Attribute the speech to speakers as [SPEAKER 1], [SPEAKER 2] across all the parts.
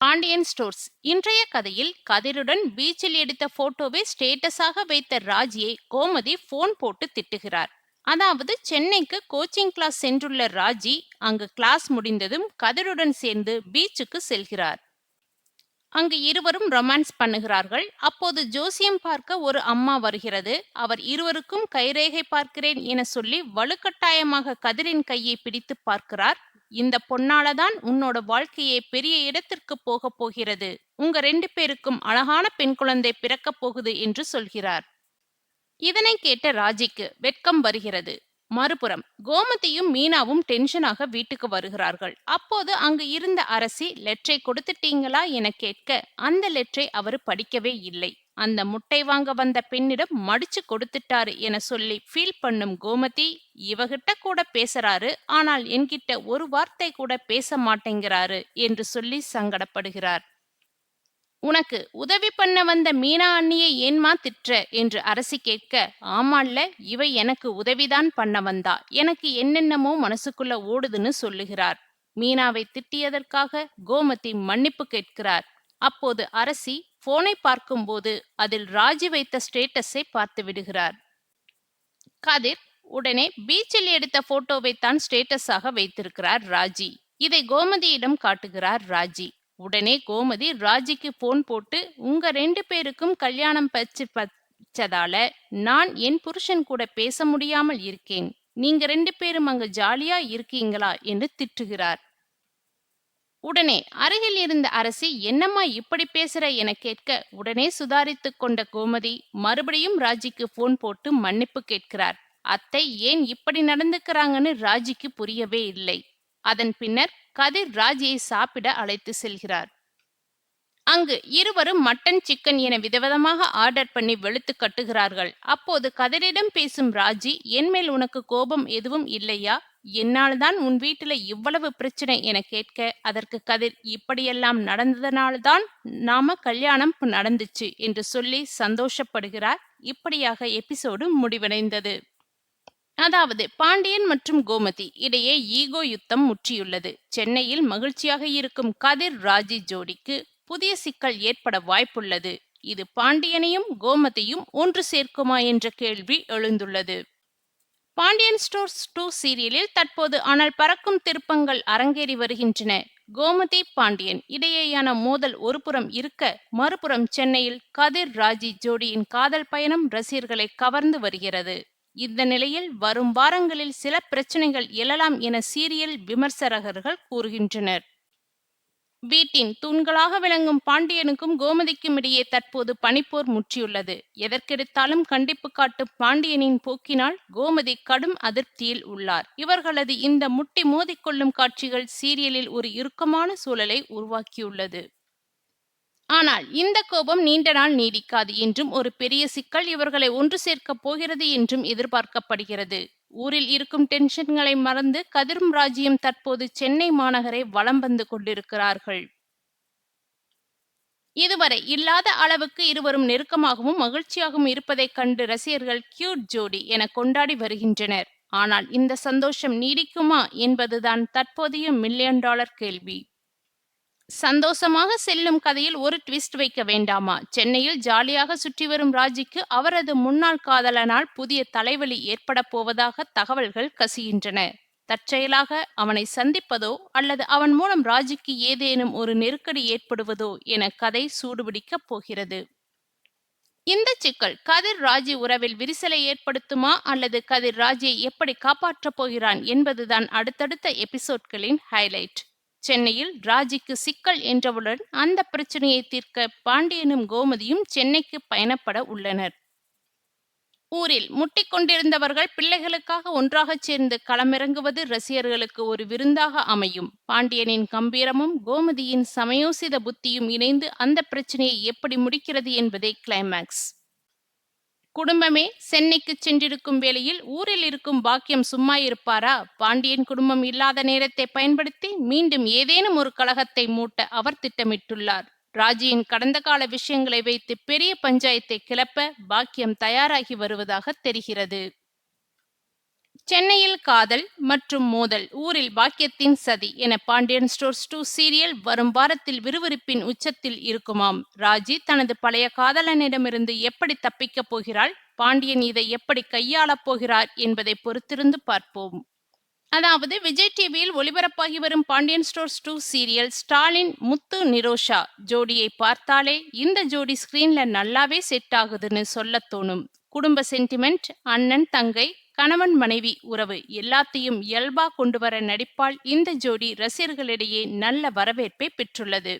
[SPEAKER 1] Pandian stores இன்றைய கதையில் கதிருடன் பீச்சில் எடுத்த போட்டோவை ஸ்டேட்டஸாக வைத்த ராஜியை கோமதி போன் போட்டு திட்டுகிறார். அதாவது சென்னைக்கு கோச்சிங் கிளாஸ் சென்றுள்ள ராஜி அங்கு கிளாஸ் முடிந்ததும் கதிருடன் சேர்ந்து பீச்சுக்கு செல்கிறார். அங்கு இருவரும் ரொமான்ஸ் பண்ணுகிறார்கள். அப்போது ஜோசியம் பார்க்க ஒரு அம்மா வருகிறது. அவர் இருவருக்கும் கைரேகை பார்க்கிறேன் என சொல்லி வலுக்கட்டாயமாக கதிரின் கையை பிடித்து பார்க்கிறார் இந்த பொன்னாலதான் உன்னோட வாழ்க்கையே பெரிய இடத்திற்கு போக போகிறது. உங்க ரெண்டு பேருக்கும் அழகான பெண் குழந்தை பிறக்கப் போகுது என்று சொல்கிறார். இதனை கேட்ட ராஜிக்கு வெட்கம் வருகிறது. மறுபுறம் கோமதியும் மீனாவும் டென்ஷனாக வீட்டுக்கு வருகிறார்கள். அப்போது அங்கு இருந்த அரசி லெட்டரை கொடுத்துட்டீங்களா? என கேட்க அந்த லெட்டரை அவர் படிக்கவே இல்லை. அந்த முட்டை வாங்க வந்த பெண்ணிடம் மடிச்சு கொடுத்துட்டாரு என சொல்லி ஃபீல் பண்ணும் கோமதி இவகிட்ட கூட பேசுறாரு. ஆனால் என்கிட்ட ஒரு வார்த்தை கூட பேச மாட்டேங்கிறாரு என்று சொல்லி சங்கடப்படுகிறார். உனக்கு உதவி பண்ண வந்த மீனா அண்ணியை ஏன்மா திற்ற என்று அரசி கேட்க ஆமால்ல இவை எனக்கு உதவிதான் பண்ண வந்தா. எனக்கு என்னென்னமோ மனசுக்குள்ள ஓடுதுன்னு சொல்லுகிறார். மீனாவை திட்டியதற்காக கோமதி மன்னிப்பு கேட்கிறார். அப்போது அரசி போனை பார்க்கும்போது அதில் ராஜி வைத்த ஸ்டேட்டஸை பார்த்து விடுகிறார். கதிர் உடனே பீச்சில் எடுத்த போட்டோவை தான் ஸ்டேட்டஸாக வைத்திருக்கிறார் ராஜி. இதை கோமதியிடம் காட்டுகிறார் ராஜி. உடனே கோமதி ராஜிக்கு போன் போட்டு உங்க ரெண்டு பேருக்கும் கல்யாணம் பச்சு பச்சதால நான் என் புருஷன் கூட பேச முடியாமல் இருக்கேன். நீங்க ரெண்டு பேரும் அங்க ஜாலியா இருக்கீங்களா? என்று திட்டுகிறார். உடனே அருகில் இருந்த அரசி என்னம்மா இப்படி பேசுற? என கேட்க உடனே சுதாரித்து கொண்ட கோமதி மறுபடியும் ராஜிக்கு போன் போட்டு மன்னிப்பு கேட்கிறார். அத்தை ஏன் இப்படி நடந்துக்கிறாங்கன்னு ராஜிக்கு புரியவே இல்லை. அதன் பின்னர் கதிர் ராஜியை சாப்பிட அழைத்து செல்கிறார். அங்கு இருவரும் மட்டன் சிக்கன் என விதவிதமாக ஆர்டர் பண்ணி வெளுத்து கட்டுகிறார்கள். அப்போது கதிரிடம் பேசும் ராஜி என் மேல் உனக்கு கோபம் எதுவும் இல்லையா? என்னால்தான் உன் வீட்டில் இவ்வளவு பிரச்சனை என கேட்க அதற்கு கதிர் இப்படியெல்லாம் நடந்ததனால்தான் நாம கல்யாணம் நடந்துச்சு என்று சொல்லி சந்தோஷப்படுகிறார். இப்படியாக எபிசோடு முடிவடைந்தது. அதாவது பாண்டியன் மற்றும் கோமதி இடையே ஈகோ யுத்தம் முற்றியுள்ளது. சென்னையில் மகிழ்ச்சியாக இருக்கும் கதிர் ராஜி ஜோடிக்கு புதிய சிக்கல் ஏற்பட வாய்ப்புள்ளது. இது பாண்டியனையும் கோமதியும் ஒன்று சேர்க்குமா என்ற கேள்வி எழுந்துள்ளது. பாண்டியன் ஸ்டோர்ஸ் டூ சீரியலில் தற்போது ஆனால் பறக்கும் திருப்பங்கள் அரங்கேறி வருகின்றன. கோமதி பாண்டியன் இடையேயான மோதல் ஒருபுறம் இருக்க மறுபுறம் சென்னையில் கதிர் ராஜி ஜோடியின் காதல் பயணம் ரசிகர்களை கவர்ந்து வருகிறது. இந்த நிலையில் வரும் வாரங்களில் சில பிரச்சனைகள் எழலாம் என சீரியல் விமர்சகர்கள் கூறுகின்றனர். வீட்டின் தூண்களாக விளங்கும் பாண்டியனுக்கும் கோமதிக்கும் இடையே தற்போது பனிப்போர் முற்றியுள்ளது. எதற்கெடுத்தாலும் கண்டிப்பு காட்டும் பாண்டியனின் போக்கினால் கோமதி கடும் அதிருப்தியில் உள்ளார். இவர்களது இந்த முட்டி மோதிக்கொள்ளும் காட்சிகள் சீரியலில் ஒரு இறுக்கமான சூழலை உருவாக்கியுள்ளது. ஆனால் இந்த கோபம் நீண்ட நாள் நீடிக்காது என்றும் ஒரு பெரிய சிக்கல் இவர்களை ஒன்று சேர்க்கப் போகிறது என்றும் எதிர்பார்க்கப்படுகிறது. ஊரில் இருக்கும் டென்ஷன்களை மறந்து கதிரும் ராஜ்யம் தற்போது சென்னை மாநகரை வலம் வந்து கொண்டிருக்கிறார்கள். இதுவரை இல்லாத அளவுக்கு இருவரும் நெருக்கமாகவும் மகிழ்ச்சியாகவும் இருப்பதைக் கண்டு ரசிகர்கள் கியூட் ஜோடி என கொண்டாடி வருகின்றனர். ஆனால் இந்த சந்தோஷம் நீடிக்குமா என்பதுதான் தற்போதைய மில்லியன் டாலர் கேள்வி. சந்தோஷமாக செல்லும் கதையில் ஒரு ட்விஸ்ட் வைக்க வேண்டாமா? சென்னையில் ஜாலியாக சுற்றி வரும் ராஜிக்கு அவரது முன்னாள் காதலனால் புதிய தலைவலி ஏற்பட போவதாக தகவல்கள் கசிகின்றன. தற்செயலாக அவனை சந்திப்பதோ அல்லது அவன் மூலம் ராஜிக்கு ஏதேனும் ஒரு நெருக்கடி ஏற்படுவதோ என கதை சூடுபிடிக்கப் போகிறது. இந்த சிக்கல் கதிர் ராஜி உறவில் விரிசலை ஏற்படுத்துமா அல்லது கதிர் ராஜியை எப்படி காப்பாற்றப் போகிறான் என்பதுதான் அடுத்தடுத்த எபிசோட்களின் ஹைலைட் சென்னையில் ராஜிக்கு சிக்கல் என்றவுடன் அந்த பிரச்சனையை தீர்க்க பாண்டியனும் கோமதியும் சென்னைக்கு பயணப்பட உள்ளனர். ஊரில் முட்டிக்கொண்டிருந்தவர்கள் பிள்ளைகளுக்காக ஒன்றாகச் சேர்ந்து களமிறங்குவது ரசிகர்களுக்கு ஒரு விருந்தாக அமையும். பாண்டியனின் கம்பீரமும் கோமதியின் சமயோசித புத்தியும் இணைந்து அந்த பிரச்சனையை எப்படி முடிக்கிறது என்பதே கிளைமேக்ஸ் குடும்பமே சென்னைக்கு சென்றிருக்கும் வேளையில் ஊரில் இருக்கும் பாக்கியம் சும்மா இருப்பாரா? பாண்டியன் குடும்பம் இல்லாத நேரத்தை பயன்படுத்தி மீண்டும் ஏதேனும் ஒரு கழகத்தை மூட்ட அவர் திட்டமிட்டுள்ளார். ராஜியின் கடந்த கால விஷயங்களை வைத்து பெரிய பஞ்சாயத்தை கிளப்ப பாக்கியம் தயாராகி வருவதாக தெரிகிறது. சென்னையில் காதல் மற்றும் மோதல் ஊரில் பாக்கியத்தின் சதி என பாண்டியன் ஸ்டோர்ஸ் டூ சீரியல் வரும் வாரத்தில் விறுவிறுப்பின் உச்சத்தில் இருக்குமாம். ராஜி தனது பழைய காதலனிடமிருந்து எப்படி தப்பிக்கப் போகிறாள் பாண்டியன் இதை எப்படி கையாளப் போகிறார் என்பதை பொறுத்திருந்து பார்ப்போம். அதாவது விஜய் டிவியில் ஒளிபரப்பாகி வரும் Pandian stores two serial Stalin Muthu Nirosha ஜோடியை பார்த்தாலே இந்த ஜோடி ஸ்கிரீன்ல நல்லாவே செட் ஆகுதுன்னு சொல்ல தோணும். குடும்ப சென்டிமெண்ட் அண்ணன் தங்கை கணவன் மனைவி உறவு எல்லாத்தையும் இயல்பா கொண்டு வர நடிப்பால் இந்த ஜோடி ரசிகர்களிடையே நல்ல வரவேற்பை பெற்றுள்ளது.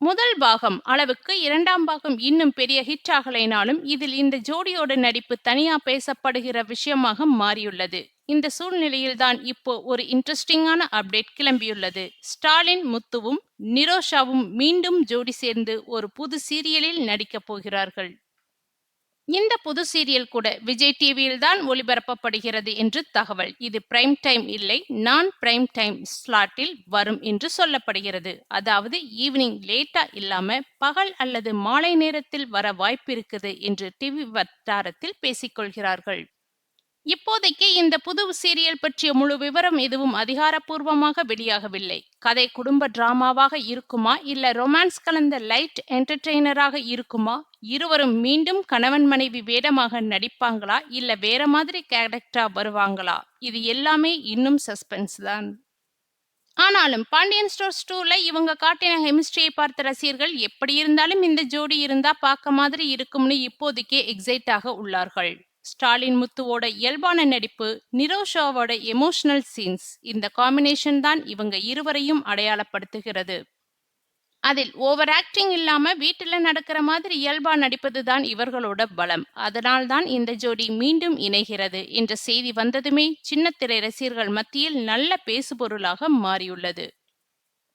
[SPEAKER 1] முதல் பாகம் அளவுக்கு இரண்டாம் பாகம் இன்னும் பெரிய ஹிட் ஆகலைனாலும் இதில் இந்த ஜோடியோட நடிப்பு தனியா பேசப்படுகிற விஷயமாக மாறியுள்ளது. இந்த சூழ்நிலையில்தான் இப்போ ஒரு இன்ட்ரெஸ்டிங்கான அப்டேட் கிளம்பியுள்ளது. ஸ்டாலின் முத்துவும் நிரோஷாவும் மீண்டும் ஜோடி சேர்ந்து ஒரு புது சீரியலில் நடிக்கப் போகிறார்கள். இந்த புது சீரியல் கூட விஜய் டிவியில் தான் ஒளிபரப்பப்படுகிறது என்று தகவல். இது பிரைம் டைம் இல்லை நான் பிரைம் டைம் ஸ்லாட்டில் வரும் என்று சொல்லப்படுகிறது. அதாவது ஈவினிங் லேட்டா இல்லாம பகல் அல்லது மாலை நேரத்தில் வர வாய்ப்பு இருக்குது என்று டிவி வட்டாரத்தில் பேசிக்கொள்கிறார்கள் இப்போதைக்கு இந்த புது சீரியல் பற்றிய முழு விவரம் எதுவும் அதிகாரப்பூர்வமாக வெளியாகவில்லை. கதை குடும்ப டிராமாவாக இருக்குமா? இல்ல ரொமான்ஸ் கலந்த லைட் என்டர்டெய்னராக இருக்குமா? இருவரும் மீண்டும் கணவன் மனைவி வேடமாக நடிப்பாங்களா? இல்ல வேற மாதிரி கேரக்டரா வருவாங்களா? இது எல்லாமே இன்னும் சஸ்பென்ஸ் தான். ஆனாலும் பாண்டியன் ஸ்டோர்ஸ் டூல இவங்க காட்டின கெமிஸ்ட்ரியை பார்த்த ரசிகர்கள் எப்படி இருந்தாலும் இந்த ஜோடி இருந்தா பார்க்க மாதிரி இருக்கும்னு இப்போதைக்கே எக்ஸைட்டாக உள்ளார்கள். ஸ்டாலின் முத்துவோட இயல்பான நடிப்பு நிரோஷாவோட எமோஷனல் சீன்ஸ் இந்த காம்பினேஷன் தான் இவங்க இருவரையும் அடையாளப்படுத்துகிறது. அதில் ஓவர் ஆக்டிங் இல்லாம வீட்டுல நடக்கிற மாதிரி இயல்பா நடிப்பது தான் இவர்களோட பலம். அதனால்தான் இந்த ஜோடி மீண்டும் இணைகிறது. என்ற செய்தி வந்ததுமே சின்னத்திரை ரசிகர்கள் மத்தியில் நல்ல பேசுபொருளாக மாறியுள்ளது.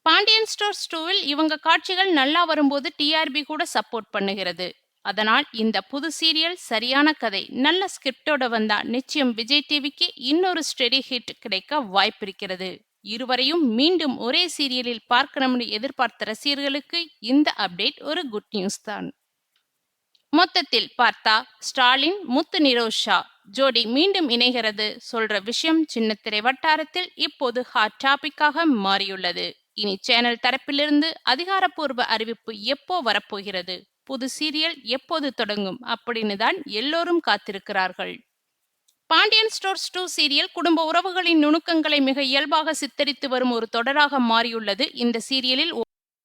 [SPEAKER 1] பாண்டியன் ஸ்டோர்ஸ் டூவில் இவங்க காட்சிகள் நல்லா வரும்போது டிஆர்பி கூட சப்போர்ட் பண்ணுகிறது. அதனால் இந்த புது சீரியல் சரியான கதை நல்ல ஸ்கிரிப்டோட வந்தா நிச்சயம் விஜய் டிவிக்கு இன்னொரு ஸ்டெடி ஹிட் கிடைக்க வாய்ப்பிருக்கிறது இருவரையும் மீண்டும் ஒரே சீரியலில் பார்க்கணும்னு எதிர்பார்த்த ரசிகர்களுக்கு இந்த அப்டேட் ஒரு குட் நியூஸ் தான். மொத்தத்தில் பார்த்தா ஸ்டாலின் முத்து நிரோஷா ஜோடி மீண்டும் இணைகிறது சொல்ற விஷயம் சின்னத்திரை வட்டாரத்தில் இப்போது ஹாட் டாபிக்காக மாறியுள்ளது. இனி சேனல் தரப்பிலிருந்து அதிகாரப்பூர்வ அறிவிப்பு எப்போ வரப்போகிறது? புது சீரியல் எப்போது தொடங்கும் அப்படின்னு தான் எல்லோரும் காத்திருக்கிறார்கள். பாண்டியன் ஸ்டோர்ஸ் டூ சீரியல் குடும்ப உறவுகளின் நுணுக்கங்களை மிக இயல்பாக சித்தரித்து வரும் ஒரு தொடராக மாறியுள்ளது. இந்த சீரியலில்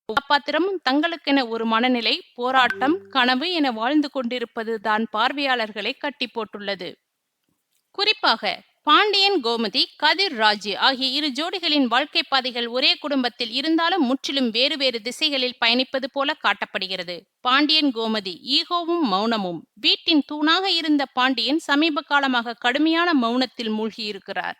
[SPEAKER 1] கதாபாத்திரமும் தங்களுக்கென ஒரு மனநிலை போராட்டம் கனவு என வாழ்ந்து கொண்டிருப்பது தான் பார்வையாளர்களை கட்டி போட்டுள்ளது. குறிப்பாக பாண்டியன் கோமதி கதிர் ராஜு ஆகிய இரு ஜோடிகளின் வாழ்க்கை பாதைகள் ஒரே குடும்பத்தில் இருந்தாலும் முற்றிலும் வேறு வேறு திசைகளில் பயணிப்பது போல காட்டப்படுகிறது. பாண்டியன் கோமதி ஈகோவும் மௌனமும். வீட்டின் தூணாக இருந்த பாண்டியன் சமீப காலமாக கடுமையான மௌனத்தில் மூழ்கியிருக்கிறார்.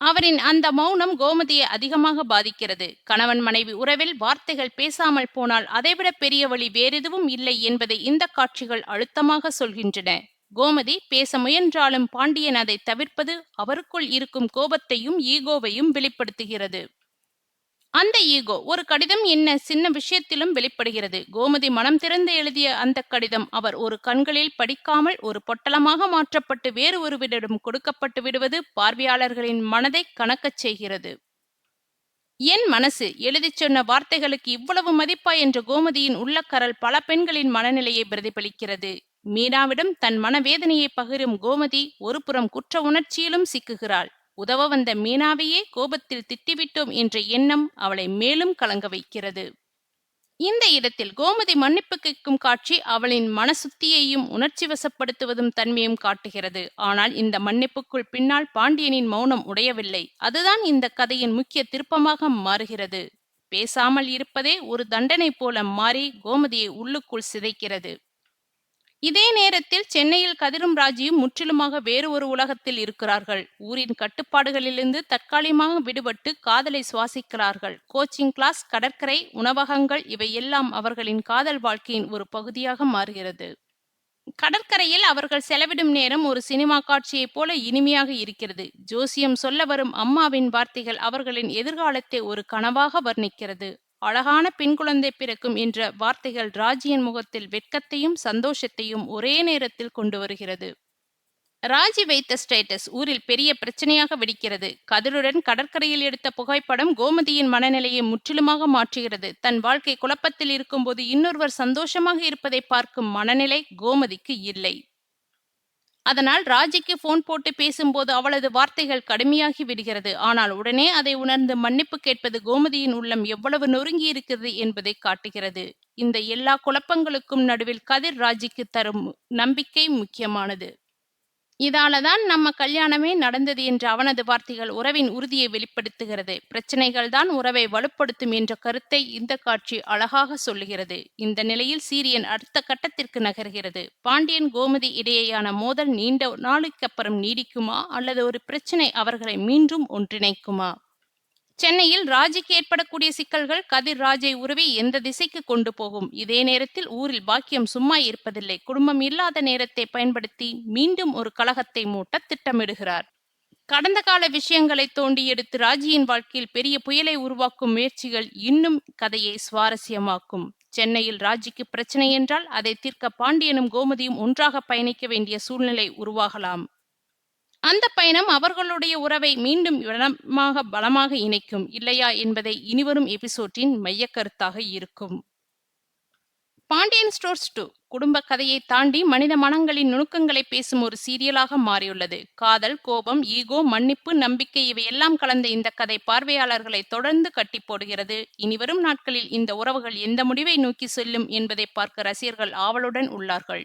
[SPEAKER 1] அவரின் அந்த மௌனம் கோமதியை அதிகமாக பாதிக்கிறது. கணவன் மனைவி உறவில் வார்த்தைகள் பேசாமல் போனால் அதைவிட பெரிய வழி வேறெதுவும் இல்லை என்பதை இந்த காட்சிகள் அழுத்தமாக சொல்கின்றன. கோமதி பேச முயன்றாலும் பாண்டியன் அதை தவிர்ப்பது அவருக்குள் இருக்கும் கோபத்தையும் ஈகோவையும் வெளிப்படுத்துகிறது. அந்த ஈகோ ஒரு கடிதம் என்ன சின்ன விஷயத்திலும் வெளிப்படுகிறது. கோமதி மனம் திறந்து எழுதிய அந்த கடிதம் அவர் ஒரு கண்களில் படிக்காமல் ஒரு பொட்டலமாக மாற்றப்பட்டு வேறு ஒருவரிடம் கொடுக்கப்பட்டு விடுவது பார்வையாளர்களின் மனதை கணக்கச் செய்கிறது. என் மனசு எழுதிச் சொன்ன வார்த்தைகளுக்கு இவ்வளவு மதிப்பா? என்ற கோமதியின் உள்ளக்கரல் பல பெண்களின் மனநிலையை பிரதிபலிக்கிறது. மீனாவிடம் தன் மனவேதனையை பகிரும் கோமதி ஒரு புறம் குற்ற உணர்ச்சியிலும் சிக்குகிறாள். உதவ வந்த மீனாவையே கோபத்தில் திட்டிவிட்டோம் என்ற எண்ணம் அவளை மேலும் கலங்க வைக்கிறது. இந்த இடத்தில் கோமதி மன்னிப்பு கேட்கும் காட்சி அவளின் மனசுத்தியையும் உணர்ச்சி வசப்படுத்துவதும் தன்மையும் காட்டுகிறது. ஆனால் இந்த மன்னிப்புக்குள் பின்னால் பாண்டியனின் மௌனம் உடையவில்லை. அதுதான் இந்த கதையின் முக்கிய திருப்பமாக மாறுகிறது. பேசாமல் இருப்பதே ஒரு தண்டனை போல மாறி கோமதியை உள்ளுக்குள் சிதைக்கிறது. இதே நேரத்தில் சென்னையில் கதிரும் ராஜியும் முற்றிலுமாக வேறு ஒரு உலகத்தில் இருக்கிறார்கள். ஊரின் கட்டுப்பாடுகளிலிருந்து தற்காலிகமாக விடுபட்டு காதலை சுவாசிக்கிறார்கள். கோச்சிங் கிளாஸ் கடற்கரை உணவகங்கள் இவை எல்லாம் அவர்களின் காதல் வாழ்க்கையின் ஒரு பகுதியாக மாறுகிறது. கடற்கரையில் அவர்கள் செலவிடும் நேரம் ஒரு சினிமா காட்சியைப் போல இனிமையாக இருக்கிறது. ஜோசியம் சொல்ல வரும் அம்மாவின் வார்த்தைகள் அவர்களின் எதிர்காலத்தை ஒரு கனவாக வர்ணிக்கிறது. அழகான பெண் குழந்தை பிறக்கும் என்ற வார்த்தைகள் ராஜியின் முகத்தில் வெட்கத்தையும் சந்தோஷத்தையும் ஒரே நேரத்தில் கொண்டு வருகிறது. ராஜி வைத்த ஸ்டேட்டஸ் ஊரில் பெரிய பிரச்சனையாக வெடிக்கிறது. கதிருடன் கடற்கரையில் எடுத்த புகைப்படம் கோமதியின் மனநிலையை முற்றிலுமாக மாற்றுகிறது. தன் வாழ்க்கை குழப்பத்தில் இருக்கும்போது இன்னொருவர் சந்தோஷமாக இருப்பதை பார்க்கும் மனநிலை கோமதிக்கு இல்லை. அதனால் ராஜிக்கு போன் போட்டு பேசும்போது அவளது வார்த்தைகள் கடுமையாகி விடுகிறது. ஆனால் உடனே அதை உணர்ந்து மன்னிப்பு கேட்பது கோமதியின் உள்ளம் எவ்வளவு நொறுங்கி இருக்கிறது என்பதை காட்டுகிறது. இந்த எல்லா குழப்பங்களுக்கும் நடுவில் கதிர் ராஜிக்கு தரும் நம்பிக்கை முக்கியமானது. இதால தான் நம்ம கல்யாணமே நடந்தது என்ற அவனது வார்த்தைகள் உறவின் உறுதியை வெளிப்படுத்துகிறது. பிரச்சனைகள் தான் உறவை வலுப்படுத்தும் என்ற கருத்தை இந்த காட்சி அழகாக சொல்லுகிறது. இந்த நிலையில் சீரியன் அடுத்த கட்டத்திற்கு நகர்கிறது. பாண்டியன் கோமதி இடையேயான மோதல் நீண்ட நாளுக்கு அப்புறம் நீடிக்குமா அல்லது ஒரு பிரச்சனை அவர்களை மீண்டும் ஒன்றிணைக்குமா? சென்னையில் ராஜிக்கு ஏற்படக்கூடிய சிக்கல்கள் கதிர் ராஜை உறவை எந்த திசைக்கு கொண்டு போகும்? இதே நேரத்தில் ஊரில் பாக்கியம் சும்மா இருப்பதில்லை. குடும்பம் இல்லாத நேரத்தை பயன்படுத்தி மீண்டும் ஒரு கலகத்தை மூட்ட திட்டமிடுகிறார். கடந்த கால விஷயங்களை தோண்டி எடுத்து ராஜியின் வாழ்க்கையில் பெரிய புயலை உருவாக்கும் முயற்சிகள் இன்னும் கதையை சுவாரஸ்யமாக்கும். சென்னையில் ராஜிக்கு பிரச்சனை என்றால் அதை தீர்க்க பாண்டியனும் கோமதியும் ஒன்றாக பயணிக்க வேண்டிய சூழ்நிலை உருவாகலாம். அந்த பயணம் அவர்களுடைய உறவை மீண்டும் இடமாக பலமாக இணைக்கும். இல்லையா என்பதை இனிவரும் எபிசோட்டின் மையக்கருத்தாக இருக்கும். பாண்டியன் ஸ்டோர்ஸ் டூ குடும்ப கதையை தாண்டி மனித மனங்களின் நுணுக்கங்களை பேசும் ஒரு சீரியலாக மாறியுள்ளது. காதல் கோபம் ஈகோ மன்னிப்பு நம்பிக்கை இவையெல்லாம் கலந்த இந்த கதை பார்வையாளர்களை தொடர்ந்து கட்டி போடுகிறது. இனிவரும் நாட்களில் இந்த உறவுகள் எந்த முடிவை நோக்கி செல்லும் என்பதை பார்க்க ரசிகர்கள் ஆவலுடன் உள்ளார்கள்.